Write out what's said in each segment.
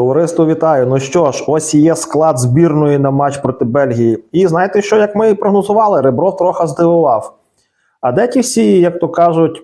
Товариство вітаю. Ну що ж, ось є склад збірної на матч проти Бельгії. І знаєте що, як ми і прогнозували, Ребров трохи здивував. А де ті всі, як то кажуть,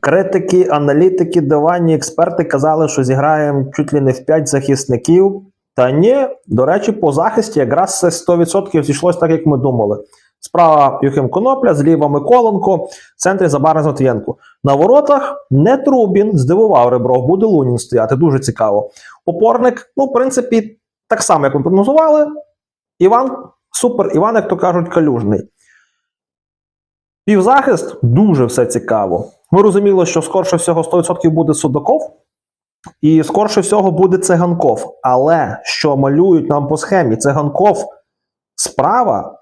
критики, аналітики, диванні експерти казали, що зіграємо чуть ли не в 5 захисників. Та ні, до речі, по захисті якраз це 100% зійшлось так, як ми думали. Справа Юхим Конопля, зліва Миколенко, в центрі Забарний Матвієнко. На воротах не Трубін, здивував Ребров, буде Лунін стояти, дуже цікаво. Опорник, ну, в принципі, так само, як ми прогнозували. Іван, супер, Іван, як то кажуть, калюжний. Півзахист дуже все цікаво. Ми розуміли, що скорше всього 100% буде Судаков, і скорше всього буде Циганков. Але що малюють нам по схемі? Циганков справа,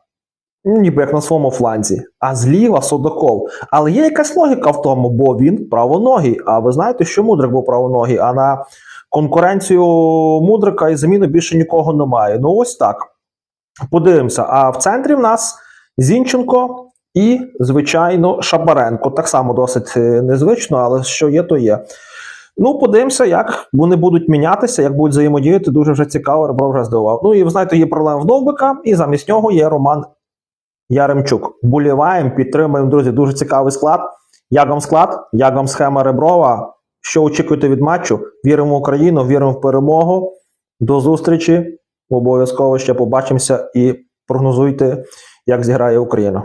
ніби як на своєму фланзі, а зліва Судаков. Але є якась логіка в тому, бо він правоногий. А ви знаєте, що Мудрик був правоногий, а на конкуренцію Мудрика і заміну більше нікого немає. Ну ось так. Подивимося. А в центрі в нас Зінченко і, звичайно, Шабаренко. Так само досить е, незвично, але що є, то є. Ну, подивимося, як вони будуть мінятися, як будуть взаємодіяти. Дуже вже цікаво, Ребро вже здивував. Ну і ви знаєте, є проблема в Довбика, і замість нього є Роман Яремчук. Боліваємо, підтримуємо, друзі. Дуже цікавий склад. Як вам склад, як вам схема Реброва? Що очікуєте від матчу? Віримо в Україну, віримо в перемогу. До зустрічі. Обов'язково ще побачимося і прогнозуйте, як зіграє Україна.